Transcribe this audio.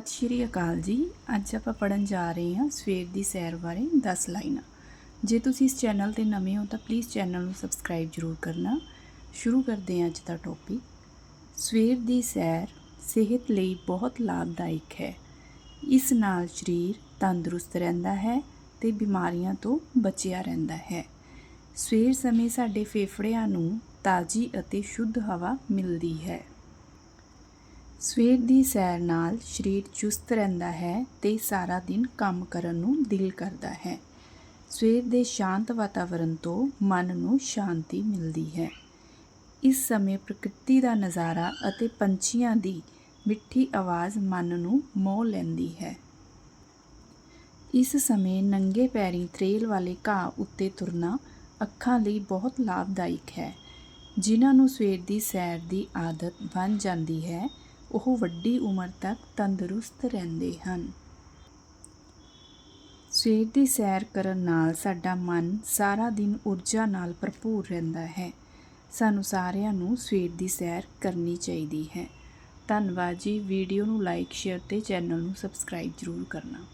ਸਤਿ ਸ਼੍ਰੀ ਅਕਾਲ ਜੀ। ਅੱਜ ਆਪਾਂ ਪੜਨ ਜਾ ਰਹੇ ਹਾਂ ਸਵੇਰ ਦੀ ਸੈਰ ਬਾਰੇ 10 ਲਾਈਨਾਂ। ਜੇ ਤੁਸੀਂ ਇਸ ਚੈਨਲ ਤੇ ਨਵੇਂ ਹੋ ਤਾਂ ਪਲੀਜ਼ ਚੈਨਲ ਨੂੰ ਸਬਸਕ੍ਰਾਈਬ ਜ਼ਰੂਰ ਕਰਨਾ। ਸ਼ੁਰੂ ਕਰਦੇ ਹਾਂ ਅੱਜ ਦਾ ਟੌਪਿਕ ਸਵੇਰ ਦੀ ਸੈਰ ਸਿਹਤ ਲਈ ਬਹੁਤ ਲਾਭਦਾਇਕ ਹੈ। ਇਸ ਨਾਲ ਸਰੀਰ ਤੰਦਰੁਸਤ ਰਹਿੰਦਾ ਹੈ ਤੇ ਬਿਮਾਰੀਆਂ ਤੋਂ ਬਚਿਆ ਰਹਿੰਦਾ ਹੈ। ਸਵੇਰ ਸਮੇਂ ਸਾਡੇ ਫੇਫੜਿਆਂ ਨੂੰ ਤਾਜ਼ੀ ਅਤੇ ਸ਼ੁੱਧ ਹਵਾ ਮਿਲਦੀ ਹੈ। ਸਵੇਰ ਦੀ ਸੈਰ ਨਾਲ ਸਰੀਰ ਚੁਸਤ ਰਹਿੰਦਾ ਹੈ ਤੇ ਸਾਰਾ ਦਿਨ ਕੰਮ ਕਰਨ ਨੂੰ ਦਿਲ ਕਰਦਾ ਹੈ। ਸਵੇਰ ਦੇ ਸ਼ਾਂਤ ਵਾਤਾਵਰਣ ਤੋਂ ਮਨ ਨੂੰ ਸ਼ਾਂਤੀ ਮਿਲਦੀ ਹੈ। ਇਸ ਸਮੇਂ ਪ੍ਰਕਿਰਤੀ ਦਾ ਨਜ਼ਾਰਾ ਅਤੇ ਪੰਛੀਆਂ ਦੀ ਮਿੱਠੀ ਆਵਾਜ਼ ਮਨ ਨੂੰ ਮੋਹ ਲੈਂਦੀ ਹੈ। ਇਸ ਸਮੇਂ ਨੰਗੇ ਪੈਰੀ ਤਰੇਲ ਵਾਲੇ ਘਾਹ ਉੱਤੇ ਤੁਰਨਾ ਅੱਖਾਂ ਲਈ ਬਹੁਤ ਲਾਭਦਾਇਕ ਹੈ। ਜਿਨ੍ਹਾਂ ਨੂੰ ਸਵੇਰ ਦੀ ਸੈਰ ਦੀ ਆਦਤ ਬਣ ਜਾਂਦੀ ਹੈ ਉਹ ਵੱਡੀ ਉਮਰ ਤੱਕ ਤੰਦਰੁਸਤ ਰਹਿੰਦੇ ਹਨ। ਸਵੇਰ ਦੀ ਸੈਰ ਕਰਨ ਨਾਲ ਸਾਡਾ ਮਨ ਸਾਰਾ ਦਿਨ ਊਰਜਾ ਨਾਲ ਭਰਪੂਰ ਰਹਿੰਦਾ ਹੈ। ਸਾਨੂੰ ਸਾਰਿਆਂ ਨੂੰ ਸਵੇਰ ਦੀ ਸੈਰ ਕਰਨੀ ਚਾਹੀਦੀ ਹੈ। ਧੰਨਵਾਦ ਜੀ। ਵੀਡੀਓ ਨੂੰ ਲਾਈਕ, ਸ਼ੇਅਰ ਤੇ ਚੈਨਲ ਨੂੰ ਸਬਸਕ੍ਰਾਈਬ ਜ਼ਰੂਰ ਕਰਨਾ।